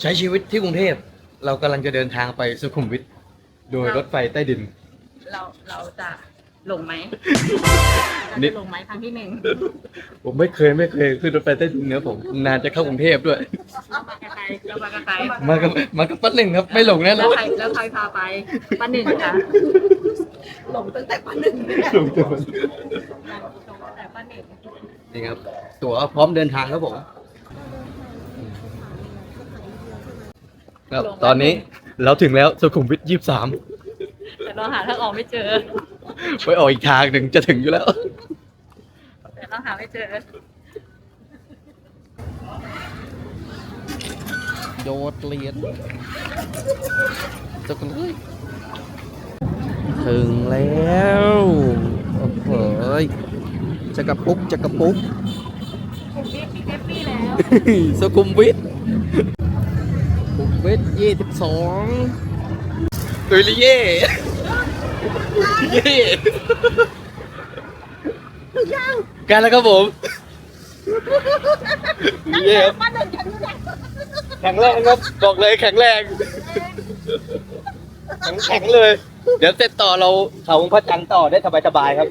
ใช้ชีวิตที่กรุงเทพ เรากำลังจะเดินทางไปสุขุมวิทโดยรถไฟใต้ดิน เราเราจะหลงไหมเรานิดจะหลงไหมครั้งที่หนึ่งผมไม่เคยไม่เคยขึ้นรถไฟใต้ดินเนื้อผมนานจะเข้ากรุงเทพด้วย เรามากระไกลเรามากระไกลมากับมากับป้าหนึ่งครับ ไม่หลงแน่นแล้อวนใครแล้วใครพาไปป้าหนึ่งค่ะหลงตั้งแต่วันหนึ่งหลงตัวแต่ป้าหนึ่งนี่ครับ ตั๋วพร้อมเดินทางครับผม ครับตอนนี้เราถึงแล้วสุขุมวิทยี่สามแต่เราหาทางออกไม่เจอไปออกอีกทางหนึ่งจะถึงอยู่แล้ว แต่เราหาไม่เจอ โดดเรียนจะกันเลยถึงแล้วโอ้โหจะกระปุกจะกระปุกมีเอฟฟี่แล้วสุขุมวิทสุขุมวิท ยี่สิบสองตุยลิเย่เย่กันแล้วครับผมเย่ครับวันหนึ่งฉันอยู่ไหนแข็งแรงครับบอกเลยแข็งแรงแข็งแข็งเลย เดี๋ยวเสร็จต่อเราเขาพระจันทร์ต่อได้สบายๆครับ